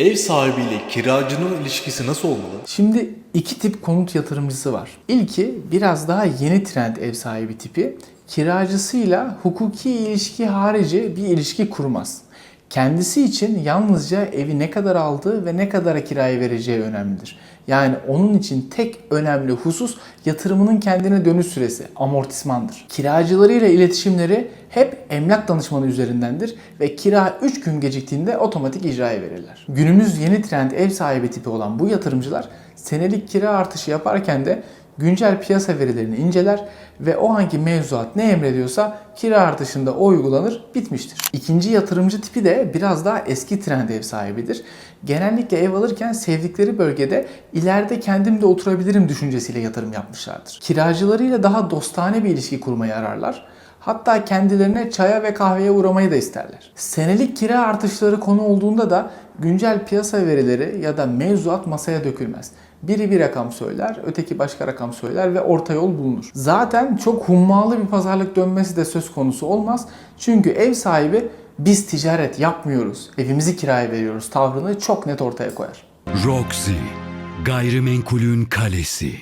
Ev sahibiyle kiracının ilişkisi nasıl olmalı? Şimdi iki tip konut yatırımcısı var. İlki biraz daha yeni trend ev sahibi tipi. Kiracısıyla hukuki ilişki harici bir ilişki kurmaz. Kendisi için yalnızca evi ne kadar aldığı ve ne kadara kiraya vereceği önemlidir. Yani onun için tek önemli husus yatırımının kendine dönüş süresi, amortismandır. Kiracılarıyla iletişimleri hep emlak danışmanı üzerindendir ve kira 3 gün geciktiğinde otomatik icraya verirler. Günümüz yeni trend ev sahibi tipi olan bu yatırımcılar senelik kira artışı yaparken de güncel piyasa verilerini inceler ve o hangi mevzuat ne emrediyorsa kira artışında o uygulanır, bitmiştir. İkinci yatırımcı tipi de biraz daha eski trend ev sahibidir. Genellikle ev alırken sevdikleri bölgede ileride kendim de oturabilirim düşüncesiyle yatırım yapmışlardır. Kiracılarıyla daha dostane bir ilişki kurmayı ararlar. Hatta kendilerine çaya ve kahveye uğramayı da isterler. Senelik kira artışları konu olduğunda da güncel piyasa verileri ya da mevzuat masaya dökülmez. Biri bir rakam söyler, öteki başka rakam söyler ve orta yol bulunur. Zaten çok hummalı bir pazarlık dönmesi de söz konusu olmaz. Çünkü ev sahibi biz ticaret yapmıyoruz, evimizi kiraya veriyoruz tavrını çok net ortaya koyar. Roxy, gayrimenkulün kalesi.